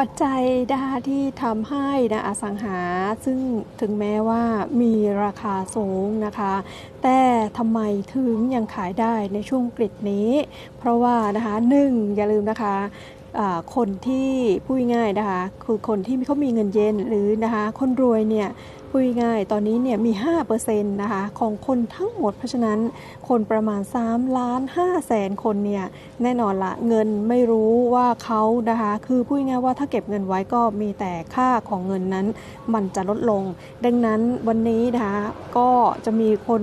ปัจจัยนะคะที่ทำให้นะอสังหาซึ่งถึงแม้ว่ามีราคาสูงนะคะ แต่ทำไมถึงยังขายได้ในช่วงกริดนี้ เพราะว่านะคะหนึ่งอย่าลืมนะคะคนที่พูดง่ายนะคะคือคนที่เขามีเงินเย็นหรือนะคะคนรวยเนี่ยพูดง่ายตอนนี้เนี่ยมี 5%นะคะของคนทั้งหมด เพราะฉะนั้นคนประมาณ3ล้าน5แสนคนเนี่ยแน่นอนละเงินไม่รู้ว่าเขานะคะคือพูดง่ายว่าถ้าเก็บเงินไว้ก็มีแต่ค่าของเงินนั้นมันจะลดลง ดังนั้นวันนี้นะคะก็จะมีคน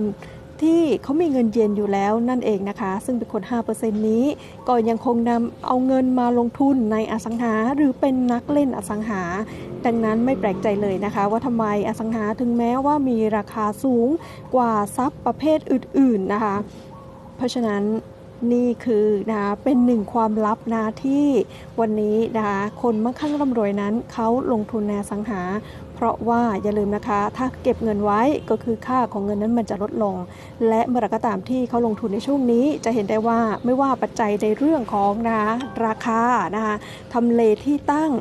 ที่เขามีเงินเย็นอยู่แล้วนั่นเองนะคะ ซึ่งเป็นคน 5%นี้ ก็ยังคงนำเอาเงินมาลงทุนในอสังหาหรือเป็นนักเล่นอสังหา ดังนั้นไม่แปลกใจเลยนะคะ ว่าทำไมอสังหาถึงแม้ว่ามีราคาสูงกว่าทรัพย์ประเภทอื่น ๆนะคะ เพราะฉะนั้น นี่คือนะคะเป็นหนึ่งความลับนะที่วันนี้นะคะคนมั่งคั่งร่ำรวยนั้นเขาลงทุนในสังหา เพราะว่าอย่าลืมนะคะ ถ้าเก็บเงินไว้ก็คือค่าของเงินนั้นมันจะลดลง และเมื่อไรก็ตามที่เขาลงทุนในช่วงนี้จะเห็นได้ว่าไม่ว่าปัจจัยในเรื่องของนะคะราคานะคะทำเลที่ตั้ง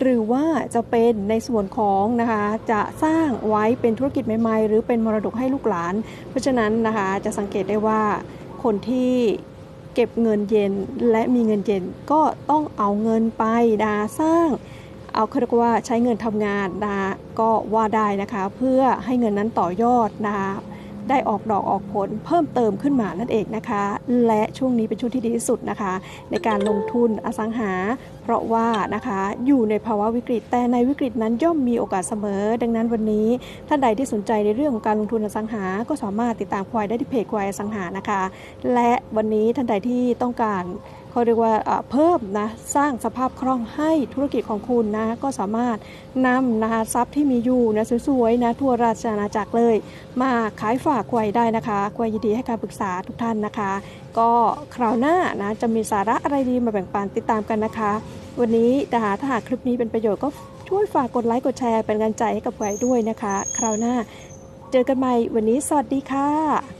หรือว่าจะเป็นในส่วนของนะคะจะสร้างไว้เป็นธุรกิจใหม่ๆ หรือเป็นมรดกให้ลูกหลาน เพราะฉะนั้นนะคะจะสังเกตได้ว่าคนที่ เก็บเงินเย็นและมีเงินเย็นก็ต้องเอาเงินไปดาสร้าง เอาเรียกว่าใช้เงินทำงานดาก็ว่าได้นะคะ เพื่อให้เงินนั้นต่อยอดดาได้ออกดอกออกผลเพิ่มเติมขึ้นมานั่นเองนะคะ และช่วงนี้เป็นช่วงที่ดีที่สุดนะคะ ในการลงทุนอสังหา เพราะว่านะคะอยู่ในภาวะวิกฤต แต่ในวิกฤตนั้นย่อมมีโอกาสเสมอ ดังนั้นวันนี้ท่านใดที่สนใจในเรื่องของการลงทุนอสังหา ก็สามารถติดตามควายได้ที่เพจควายอสังหานะคะ และวันนี้ท่านใดที่ต้องการเขาเรียกว่าเอ่อเพิ่มนะสร้างสภาพคล่องให้ธุรกิจของคุณนะก็สามารถนำนะคะทรัพย์ที่มีอยู่นะสวยๆนะทั่วราชอาณาจักรเลย มาขายฝากควายได้นะคะควายยินดีให้การปรึกษาทุกท่านนะคะ ก็คราวหน้านะจะมีสาระอะไรดีมาแบ่งปันติดตามกันนะคะ วันนี้นะคะถ้าหากคลิปนี้เป็นประโยชน์ก็ช่วยฝากกดไลค์กดแชร์เป็นกำลังใจให้กับควายด้วยนะคะ คราวหน้าเจอกันใหม่วันนี้สวัสดีค่ะ